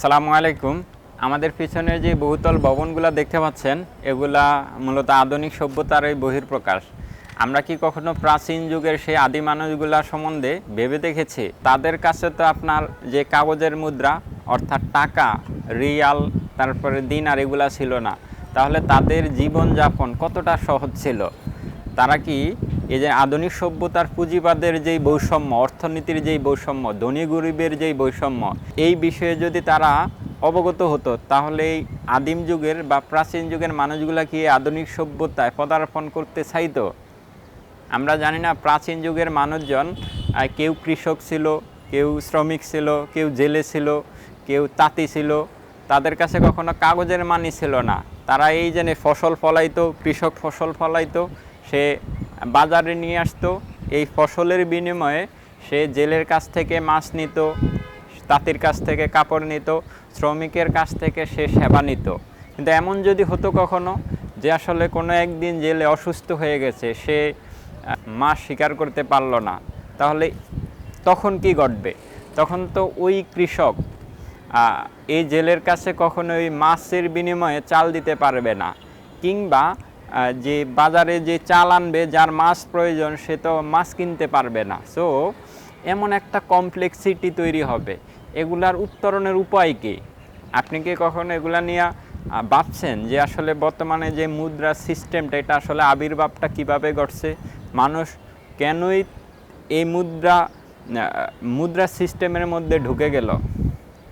আসসালামু আলাইকুম। আমাদের পিছনে যে বহুতল ভবনগুলো দেখতে পাচ্ছেন, এগুলা মূলত আধুনিক সভ্যতার এই বহির্প্রকাশ আমরা কি কখনো প্রাচীন যুগের সেই আদি মানুষগুলা সম্বন্ধে ভেবে দেখেছি? তাদের কাছে তো আপনার যে কাগজের মুদ্রা, অর্থাৎ টাকা, রিয়াল, তারপরে দিন আর এগুলা ছিল না। তাহলে তাদের জীবনযাপন কতটা সহজ ছিল? তারা কি এই যে আধুনিক সভ্যতার পুঁজিবাদের যেই বৈষম্য, অর্থনীতির যেই বৈষম্য, ধনী গরিবের যেই বৈষম্য, এই বিষয়ে যদি তারা অবগত হতো, তাহলে এই আদিম যুগের বা প্রাচীন যুগের মানুষগুলা কি আধুনিক সভ্যতায় পদার্পণ করতে চাইতো? আমরা জানি না, প্রাচীন যুগের মানুষজন কেউ কৃষক ছিল, কেউ শ্রমিক ছিল, কেউ জেলে ছিল, কেউ তাঁতি ছিল। তাদের কাছে কখনো কাগজের মানি ছিল না। তারা এই জেনে ফসল ফলাইতো, কৃষক ফসল ফলাইতো, সে বাজারে নিয়ে আসতো। এই ফসলের বিনিময়ে সে জেলের কাছ থেকে মাছ নিত, তাঁতির কাছ থেকে কাপড় নিত, শ্রমিকের কাছ থেকে সে সেবা নিত। কিন্তু এমন যদি হতো কখনো যে আসলে কোনো একদিন জেলে অসুস্থ হয়ে গেছে, সে মাছ শিকার করতে পারল না, তাহলে তখন কি ঘটবে? তখন তো ওই কৃষক এই জেলের কাছে কখনো ওই মাছের বিনিময়ে চাল দিতে পারবে না। কিংবা যে বাজারে যে চাল আনবে, যার মাছ প্রয়োজন, সে তো মাছ কিনতে পারবে না। সো এমন একটা কমপ্লেক্সিটি তৈরি হবে। এগুলার উত্তরণের উপায় কি? আপনি কি কখনো এগুলা নিয়ে ভাবছেন যে আসলে বর্তমানে যে মুদ্রা সিস্টেমটা এটা আসলে আবির্ভাবটা কীভাবে ঘটছে? মানুষ কেনই এই মুদ্রা মুদ্রা সিস্টেমের মধ্যে ঢুকে গেল?